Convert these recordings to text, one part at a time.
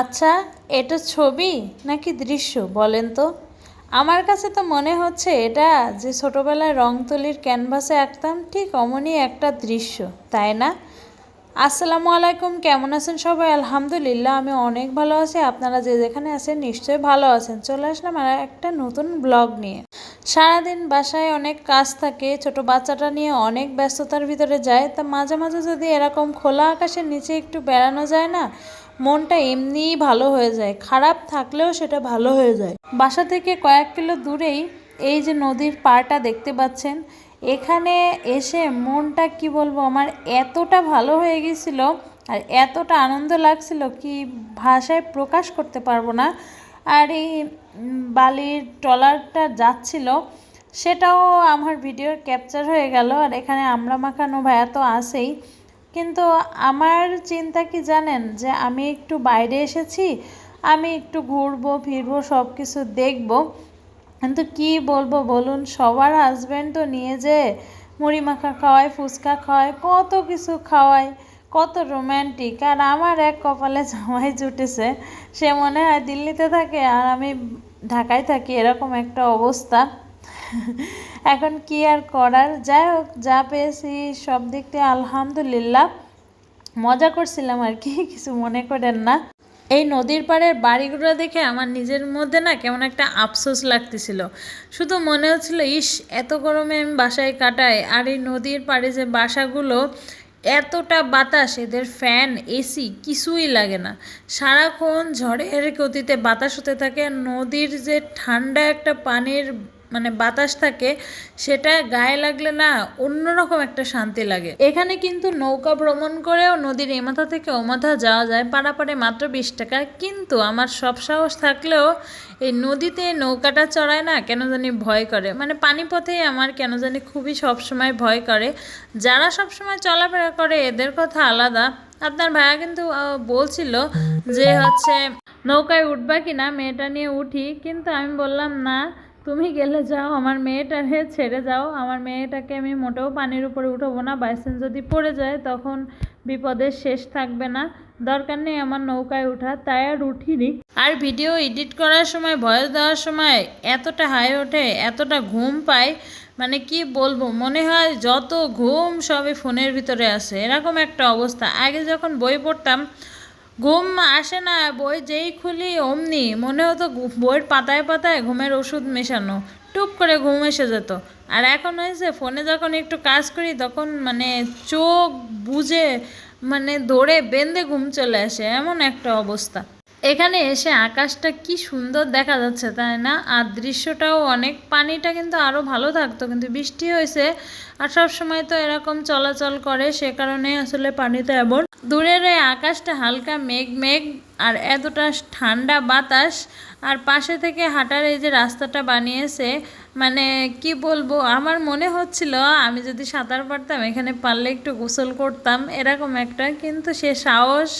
আচ্ছা এটা ছবি নাকি দৃশ্য, বলেন তো? আমার কাছে তো মনে হচ্ছে এটা যে ছোটোবেলায় রং তুলির ক্যানভাসে আঁকতাম, ঠিক অমনই একটা দৃশ্য, তাই না? আসসালামু আলাইকুম, কেমন আছেন সবাই? আলহামদুলিল্লাহ, আমি অনেক ভালো আছি। আপনারা যে যেখানে আছেন নিশ্চয়ই ভালো আছেন। চলে আসলাম আর একটা নতুন ব্লগ নিয়ে। সারাদিন বাসায় অনেক কাজ থাকে, ছোট বাচ্চাটা নিয়ে অনেক ব্যস্ততার ভিতরে যায়। তা মাঝে মাঝে যদি এরকম খোলা আকাশের নিচে একটু বেড়ানো যায় না মনটা এমনিই ভালো হয়ে যায়, খারাপ থাকলেও সেটা ভালো হয়ে যায়। বাসা থেকে কয়েক কিলো দূরেই এই যে নদীর পাড়টা দেখতে পাচ্ছেন, এখানে এসে মনটা, কি বলব, আমার এতটা ভালো হয়ে গেছিল আর এতটা আনন্দ লাগছিল কি ভাষায় প্রকাশ করতে পারব না। আর এই বালির ট্রলারটা যাচ্ছিল, সেটাও আমার ভিডিওর ক্যাপচার হয়ে গেল। আর এখানে আমরা মাখানো ভাইয়া তো আছেই। কিন্তু আমার চিন্তা কি জানেন? যে আমি একটু বাইরে এসেছি, আমি একটু ঘুরবো, ফিরবো সব কিছু দেখব। কিন্তু কি বলব বলুন, সবার হাজব্যান্ড তো নিয়ে যে মুড়ি মাখা খাওয়ায়, ফুচকা খাওয়ায়, কত কিছু খাওয়ায়, কত রোম্যান্টিক আর আমার এক কপালে জামাই জুটেছে, সে মনে হয় দিল্লিতে থাকে আর আমি ঢাকায় থাকি, এরকম একটা অবস্থা। এখন কি আর করার? যাই হোক, যা পেয়েছি সব দিক দিয়ে আলহামদুলিল্লাহ। মজা করছিলাম আর কি, কিছু মনে করেন না। এই নদীর পাড়ের বাড়িগুলো দেখে আমার নিজের মধ্যে না কেমন একটা আফসোস লাগতেছিল। শুধু মনে হচ্ছিল, ইস, এত গরমে আমি বাসায় কাটাই। আর এই নদীর পাড়ে যে বাসাগুলো, এতটা বাতাস, এদের ফ্যান, এসি, কিছুই লাগে না। সারাক্ষণ ঝড়ের গতিতে বাতাস হতে থাকে নদীর যে ঠান্ডা একটা পানির মানে বাতাস থাকে, সেটা গায়ে লাগলে না অন্যরকম একটা শান্তি লাগে। এখানে কিন্তু নৌকা ভ্রমণ করেও নদীর এ মাথা থেকে ও মাথা যাওয়া যায় পাড়াপাড়ে মাত্র বিশ টাকা। কিন্তু আমার সব সাহস থাকলেও এই নদীতে নৌকাটা চড়ায় না কেন জানি ভয় করে। মানে পানিপথেই আমার কেন জানি খুবই সবসময় ভয় করে। যারা সবসময় চলাফেরা করে, এদের কথা আলাদা। আপনার ভাইয়া কিন্তু বলছিল যে হচ্ছে, নৌকায় উঠবা কি না মেয়েটা নিয়ে উঠি। কিন্তু আমি বললাম, না তুমি গেলে যাও, আমার মেয়েটাকে ছেড়ে যাও। আমার মেয়েটাকে আমি মোটেও পানির উপরে উঠবো না বাইসেন্স যদি পড়ে যায় তখন বিপদের শেষ থাকবে না। দরকার নেই আমার নৌকায় ওঠা তাই আর উঠিনি। আর ভিডিও এডিট করার সময়, ভয়েস দেওয়ার সময় এতটা হাই ওঠে, এতটা ঘুম পায় মানে কি বলব, মনে হয় যত ঘুম সবই ফোনের ভিতরে আছে। এরকম একটা অবস্থা। আগে যখন বই পড়তাম ঘুম আসে না, বই যেই খুলি অমনি। মনে হতো বইয়ের পাতায় পাতায় ঘুমের ওষুধ মেশানো। টুপ করে ঘুম এসে যেত। আর এখন হয়েছে, ফোনে যখন একটু কাজ করি, তখন মানে চোখ বুঝে মানে দৌড়ে বেঁধে ঘুম চলে আসে। এমন একটা অবস্থা। এখানে এসে আকাশটা কি সুন্দর দেখা যাচ্ছে, তাই না? আর দৃশ্যটাও অনেক, পানিটা কিন্তু আরও ভালো থাকতো, কিন্তু বৃষ্টি হয়েছে। আর সব সময় তো এরকম চলাচল করে, সে কারণে আসলে পানিটা এমন দূরের ওই আকাশটা হালকা মেঘ মেঘ, আর এতটা ঠান্ডা বাতাস, আর পাশে থেকে হাঁটার এই যে রাস্তাটা বানিয়েছে মানে কি বলব, আমার মনে হচ্ছিল আমি যদি সাঁতার পারতাম, এখানে পারলে একটু গোসল করতাম, এরকম একটা, কিন্তু সে সাহস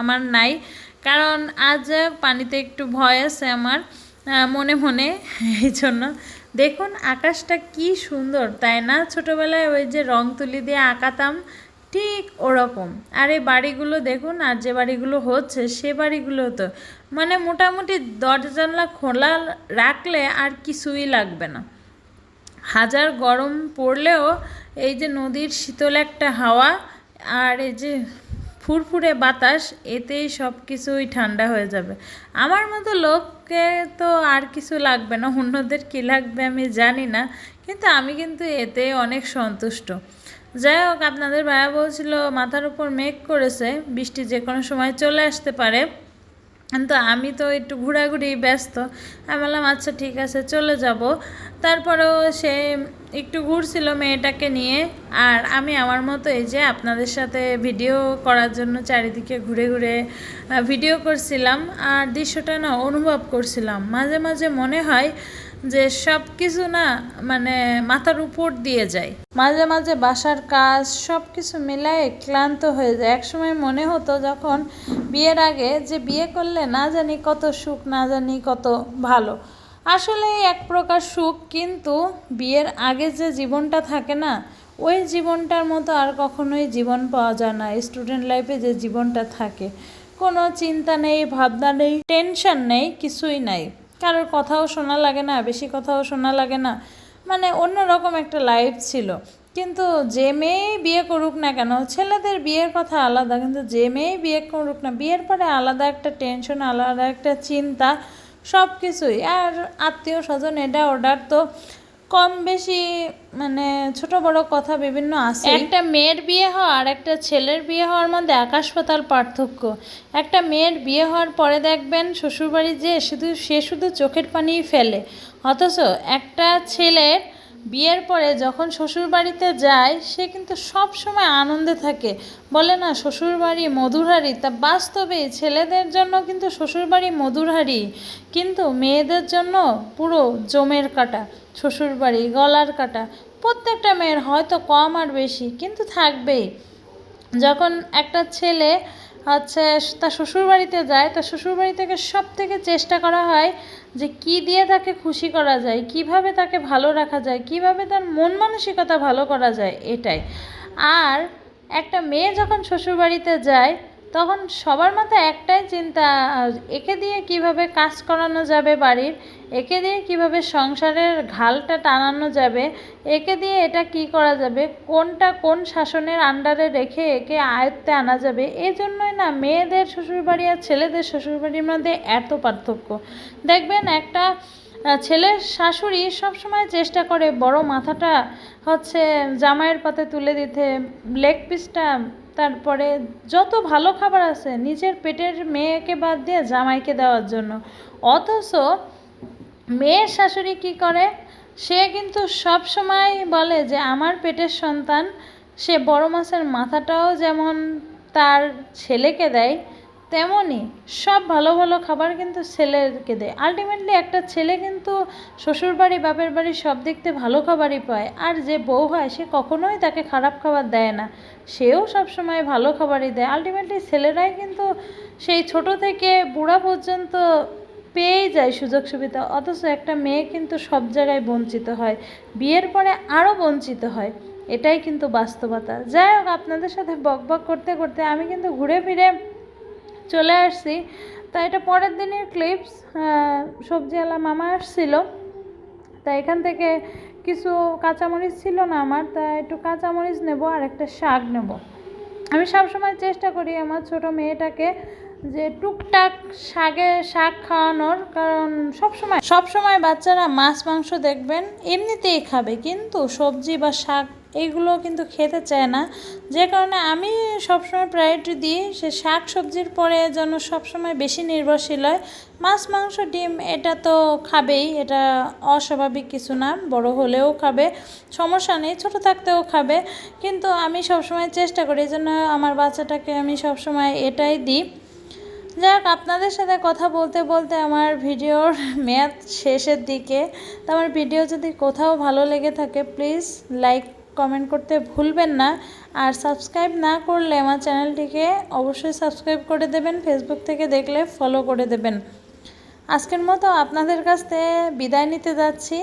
আমার নাই, কারণ আজ পানিতে একটু ভয় আছে আমার মনে মনে, এই জন্য। দেখুন আকাশটা কি সুন্দর, তাই না? ছোটোবেলায় ওই যে রং তুলি দিয়ে আঁকাতাম ঠিক ওরকম। আর এই বাড়িগুলো দেখুন, আর যে বাড়িগুলো হচ্ছে সে বাড়িগুলো তো। মানে মোটামুটি দরজা জানলা খোলা রাখলে আর কিছুই লাগবে না। হাজার গরম পড়লেও এই যে নদীর শীতল একটা হাওয়া আর এই যে ফুরফুরে বাতাস, এতেই সব কিছুই ঠান্ডা হয়ে যাবে। আমার মতো লোককে তো আর কিছু লাগবে না, অন্যদের কী লাগবে আমি জানি না, কিন্তু আমি কিন্তু এতে অনেক সন্তুষ্ট। যাই হোক, আপনাদের ভাইয়া বলছিল, মাথার উপর মেঘ করেছে, বৃষ্টি যে কোনো সময় চলে আসতে পারে। কিন্তু আমি তো একটু ঘোরাঘুরি ব্যস্ত। আমি বললাম আচ্ছা ঠিক আছে, চলে যাব। তারপরেও সে একটু ঘুরছিল মেয়েটাকে নিয়ে, আর আমি আমার মতো এই যে আপনাদের সাথে ভিডিও করার জন্য চারিদিকে ঘুরে ঘুরে ভিডিও করছিলাম, আর দৃশ্যটা না অনুভব করছিলাম। মাঝে মাঝে মনে হয় যে সব কিছু না মানে মাথার উপর দিয়ে যায়। মাঝে মাঝে বাসার কাজ সব কিছু মিলায়ে ক্লান্ত হয়ে যায়। একসময় মনে হতো যখন বিয়ের আগে যে বিয়ে করলে না জানি কত সুখ, না জানি কত ভালো। আসলে এক প্রকার সুখ, কিন্তু বিয়ের আগে যে জীবনটা থাকে না, ওই জীবনটার মতো আর কখনোই জীবন পাওয়া যায় না। স্টুডেন্ট লাইফে যে জীবনটা থাকে, কোনো চিন্তা নেই, ভাবনা নেই, টেনশন নেই, কিছুই নাই। কারোর কথাও শোনা লাগে না, বেশি কথাও শোনা লাগে না। মানে অন্যরকম একটা লাইফ ছিল। কিন্তু যে মেয়েই বিয়ে করুক না কেন, ছেলেদের বিয়ের কথা আলাদা, কিন্তু যে মেয়েই বিয়ে করুক না, বিয়ের পরে আলাদা একটা টেনশন আলাদা একটা চিন্তা সব কিছুই আর আত্মীয় স্বজন এটা ওটার তো কম বেশি মানে ছোট বড় কথা বিভিন্ন আছে একটা মেয়ের বিয়ে হওয়া আর একটা ছেলের বিয়ে হওয়ার মধ্যে আকাশ পাতাল পার্থক্য। একটা মেয়ের বিয়ে হওয়ার পরে দেখবেন শ্বশুরবাড়ি যে শুধু, সে শুধু চোখের পানিই ফেলে। অথচ একটা ছেলের বিয়ের পরে যখন শ্বশুরবাড়িতে যায়, সে কিন্তু সব সময় আনন্দে থাকে। বলে না, শ্বশুরবাড়ি মধুরহারি। তা বাস্তবে ছেলেদের জন্য কিন্তু শ্বশুরবাড়ি মধুরহারি। কিন্তু মেয়েদের জন্য পুরো জমের কাটা শ্বশুরবাড়ি গলার কাটা। প্রত্যেকটা মেয়ের হয়তো কম আর বেশি, কিন্তু থাকবেই। যখন একটা ছেলে হচ্ছে তার শ্বশুরবাড়িতে যায় তার শ্বশুরবাড়ি থেকে সব থেকে চেষ্টা করা হয় যে কি দিয়ে তাকে খুশি করা যায়, কীভাবে তাকে ভালো রাখা যায়, কীভাবে তার মন মানসিকতা ভালো করা যায়, এটাই। আর একটা মেয়ে যখন শ্বশুরবাড়িতে যায় তখন সবার মাথায় একটাই চিন্তা একে দিয়ে কীভাবে কাজ করানো যাবে বাড়ির, একে দিয়ে কীভাবে সংসারের ঘালটা টানানো যাবে, একে দিয়ে এটা কি করা যাবে, কোনটা কোন শাসনের আন্ডারে রেখে একে আয়ত্তে আনা যাবে, এই জন্যই না মেয়েদের শ্বশুরবাড়ি আর ছেলেদের শ্বশুরবাড়ির মধ্যে এত পার্থক্য। দেখবেন একটা ছেলের শাশুড়ি সবসময় চেষ্টা করে বড় মাথাটা হচ্ছে জামাইয়ের পাতে তুলে দিতে লেগ পিসটা তারপরে যত ভালো খাবার আছে, নিজের পেটের মেয়েকে বাদ দিয়ে জামাইকে দেওয়ার জন্য। অথচ মেয়ের শাশুড়ি কি করে? সে কিন্তু সব সময় বলে যে, আমার পেটের সন্তান, সে বড় মাছের মাথাটাও যেমন তার ছেলেকে দেয় তেমনই সব ভালো ভালো খাবার কিন্তু ছেলেকে দেয়। আলটিমেটলি একটা ছেলে কিন্তু শ্বশুরবাড়ি, বাপের বাড়ি সব দেখতে ভালো খাবারই পায়। আর যে বউ হয়, সে কখনোই তাকে খারাপ খাবার দেয় না। সেও সবসময় ভালো খাবারই দেয়। আলটিমেটলি ছেলেরাই কিন্তু সেই ছোট থেকে বুড়া পর্যন্ত পেয়েই যায় সুযোগ সুবিধা। অথচ একটা মেয়ে কিন্তু সব জায়গায় বঞ্চিত হয়। বিয়ের পরে আরও বঞ্চিত হয়। এটাই কিন্তু বাস্তবতা। যাই হোক, আপনাদের সাথে বক বক করতে করতে আমি কিন্তু ঘুরে ফিরে চলে আসছি। তা এটা পরের দিনের ক্লিপস সবজিওয়ালা মামা আসছিল। তা এখান থেকে কিছু কাঁচামরিচ ছিল না আমার, তা একটু কাঁচামরিচ নেব আর একটা শাক নেব। আমি সবসময় চেষ্টা করি আমার ছোট মেয়েটাকে যে টুকটাক শাকে শাক খাওয়ানোর, কারণ সবসময় সবসময় বাচ্চারা মাছ, মাংস দেখবেন এমনিতেই খাবে, কিন্তু সবজি বা শাক এইগুলো কিন্তু খেতে চায় না। যে কারণে আমি সবসময় প্রায়োরিটি দিই সে শাক সবজির পরে যেন সবসময় বেশি নির্ভরশীল হয়। মাছ, মাংস, ডিম এটা তো খাবেই, এটা অস্বাভাবিক কিছু না, বড় হলেও খাবে, সমস্যা নেই, ছোটো থাকতেও খাবে। কিন্তু আমি সবসময় চেষ্টা করি এই জন্য আমার বাচ্চাটাকে আমি সবসময় এটাই দিই। যাক, আপনাদের সাথে কথা বলতে বলতে আমার ভিডিওর মেয়াদ শেষের দিকে। তো আমার ভিডিও যদি কোথাও ভালো লেগে থাকে প্লিজ লাইক কমেন্ট করতে ভুলবেন না। আর সাবস্ক্রাইব না করলে আমার চ্যানেলটিকে অবশ্যই সাবস্ক্রাইব করে দেবেন, ফেসবুক থেকে দেখলে ফলো করে দেবেন। আজকের মতো আপনাদের কাছ থেকে বিদায় নিতে যাচ্ছি।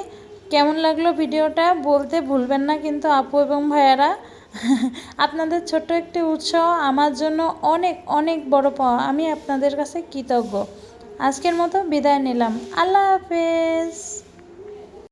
কেমন লাগল ভিডিওটা বলতে ভুলবেন না কিন্তু আপু এবং ভাইয়ারা। আপনাদের ছোট্ট একটি উৎসাহ, আমার জন্য অনেক অনেক বড় পাওয়া। আমি আপনাদের কাছে কৃতজ্ঞ। আজকের মতো বিদায় নিলাম। আল্লাহ হাফেজ।